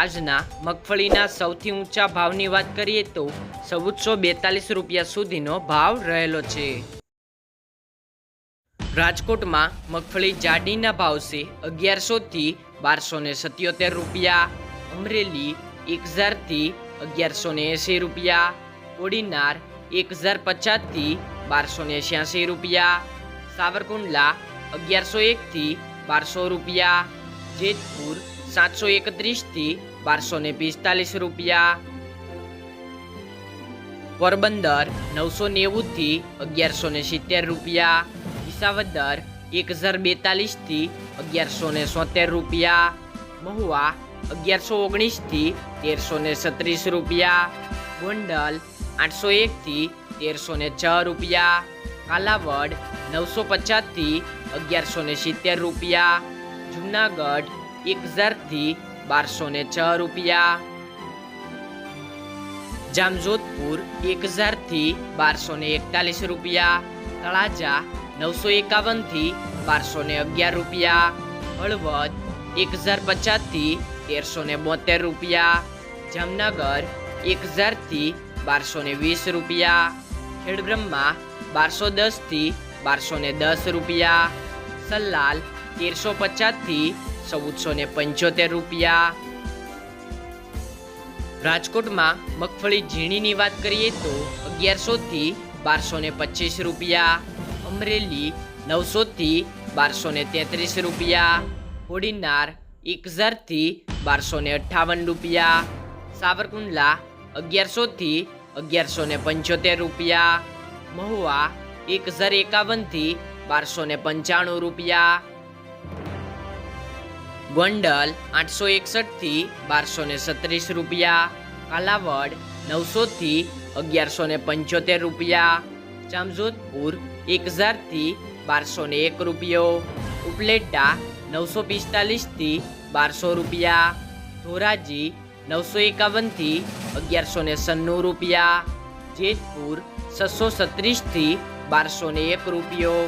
આજના મગફળીના સૌથી ઊંચા ભાવની વાત કરીએ તો ચૌદસો બેતાલીસ રૂપિયા સુધીનો ભાવ રહેલો છે. રાજકોટમાં મગફળી જાડીના ભાવ છે અગિયારસોથી બારસો ને સત્યોતેર રૂપિયા, અમરેલી એક હજારથી અગિયારસો ને એંસી રૂપિયા, કોડીનાર એક હજાર પચાસથી બારસો ને છ્યાસી રૂપિયા, સાવરકુંડલા અગિયારસો એકથી બારસો રૂપિયા, જેતપુર સાતસો એકત્રીસથી બારસો ને પિસ્તાલીસ રૂપિયા. પોરબંદર નવસો નેવુંથી અગિયારસો ને સિત્તેર રૂપિયા. વિસાવદર એક હજાર બેતાલીસથી અગિયારસો ને સોતેર રૂપિયા. મહુવા અગિયારસો ઓગણીસથી તેરસો ને છત્રીસ રૂપિયા. ગોંડલ આઠસો એકથી તેરસો ને છ રૂપિયા. કાલાવડ નવસો પચાસથી અગિયારસો ને સિત્તેર રૂપિયા. જુનાગઢ એક હજારથી બારસો ને છ રૂપિયા. જામજોધપુર એક હજારથી બારસો ને એકતાલીસ રૂપિયા. તળાજા નવસો એકાવનથી બારસો ને અગિયાર રૂપિયા. હળવદ એક હજાર પચાસથી તેરસો ને બોતેર રૂપિયા. જામનગર એક હજારથી બારસો ને વીસ રૂપિયા. ખેડબ્રહ્મા બારસો દસથી બારસો ને દસ રૂપિયા. સલ્લાલ તેરસો પચાસથી ચૌદસો ને પંચોતેર રૂપિયા. રાજકોટમાં મગફળી ઝીણીની વાત કરીએ તો અગિયારસોથી બારસો ને પચીસ રૂપિયા. અમરેલી નવસોથી બારસો ને તેત્રીસ રૂપિયા. હોડીનાર એક હજારથી બારસો ને અઠ્ઠાવન રૂપિયા. સાવરકુંડલા અગિયારસોથી અગિયારસો ને પંચોતેર રૂપિયા. મહુવા એક હજાર એકાવનથી બારસો ને પંચાણું રૂપિયા. ગોંડલ આઠસો એકસઠથી બારસો ને સત્રીસ રૂપિયા. કાલાવડ નવસોથી અગિયારસો ને પંચોતેર રૂપિયા. જામજોધપુર એક હજારથી બારસો ને એક રૂપિયો. ઉપલેટા નવસો પિસ્તાલીસથી બારસો રૂપિયા. ધોરાજી નવસો એકાવનથી અગિયારસો ને સન્નું રૂપિયા. જેતપુર છસો સત્રીસથી બારસો ને એક રૂપિયો.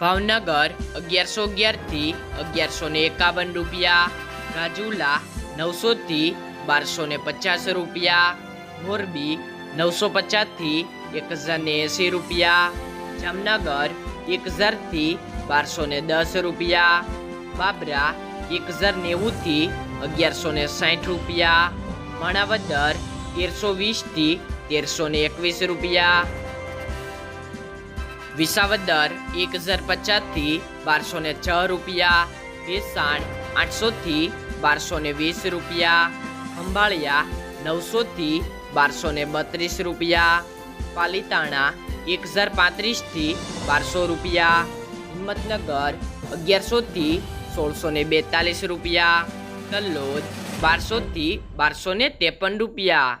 ભાવનગર અગિયારસો અગિયારથી અગિયારસો ને એકાવન રૂપિયા, રાજુલા નવસોથી બારસો ને પચાસ રૂપિયા, મોરબી નવસો પચાસથી એક હજાર ને એંસી રૂપિયા, જામનગર એક હજારથી બારસો ને દસ રૂપિયા, બાબરા એક હજાર નેવુંથી અગિયારસો ને સાઠ રૂપિયા, માણાવદર તેરસો વીસથી તેરસો ને એકવીસ રૂપિયા વિસાવદર એક હજાર પચાસથી બારસો ને છ રૂપિયા, ભેસાણ આઠસોથી બારસો ને વીસ રૂપિયા, અંબાળિયા નવસોથી બારસો ને બત્રીસ રૂપિયા, પાલીતાણા એક હજાર પાંત્રીસથી બારસો રૂપિયા, હિંમતનગર અગિયારસોથી સોળસો ને બેતાલીસ રૂપિયા, કલ્લોદ બારસોથી બારસો ને ત્રેપન રૂપિયા.